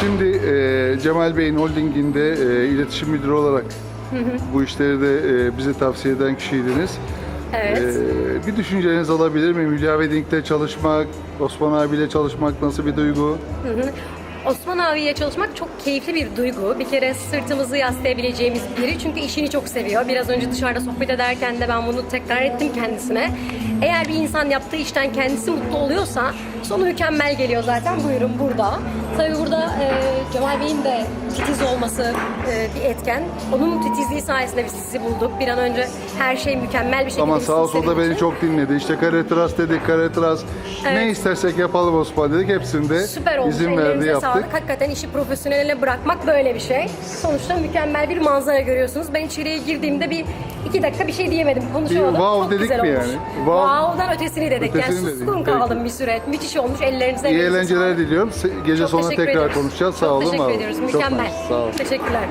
Şimdi e, Cemal Bey'in holdinginde e, iletişim müdürü olarak bu işleri de e, bize tavsiye eden kişiydiniz. Evet. E, bir düşünceniz alabilir miyim? Hülya Wedding'de çalışmak, Osman abiyle çalışmak nasıl bir duygu? Osman abiyle çalışmak çok keyifli bir duygu. Bir kere sırtımızı yaslayabileceğimiz biri çünkü işini çok seviyor. Biraz önce dışarıda sohbet ederken de ben bunu tekrar ettim kendisine. Eğer bir insan yaptığı işten kendisi mutlu oluyorsa sonu mükemmel geliyor zaten. Buyurun burada. Tabii burada e, Cemal Bey'in de titiz olması e, bir etken. Onun titizliği sayesinde biz sizi bulduk. Bir an önce her şey mükemmel bir şekilde Ama sağ olsun da beni çok dinledi. İşte kare tıras dedik, kare tıras. Ne Evet. istersek yapalım Osman dedik. Hepsinde Süper olmuş. izin verdi Ellerinize yaptık. sağlık. Hakikaten işi profesyoneline bırakmak böyle bir şey. Sonuçta mükemmel bir manzara görüyorsunuz. Ben içeriye girdiğimde bir iki dakika bir şey diyemedim. Konuşamadım. Bir wow Çok dedik güzel mi olmuş. yani? Wow. Wow'dan ötesini dedik. Ötesini yani dedik. suskun Peki. kaldım bir süre. Müthiş olmuş. Ellerinize İyi eğlenceler sağlık. diliyorum. Se- Gece Çok teşekkür tekrar ediyoruz. konuşacağız. Sağ Çok olun. teşekkür ediyoruz. Çok Mükemmel. Sağ olun. Teşekkürler.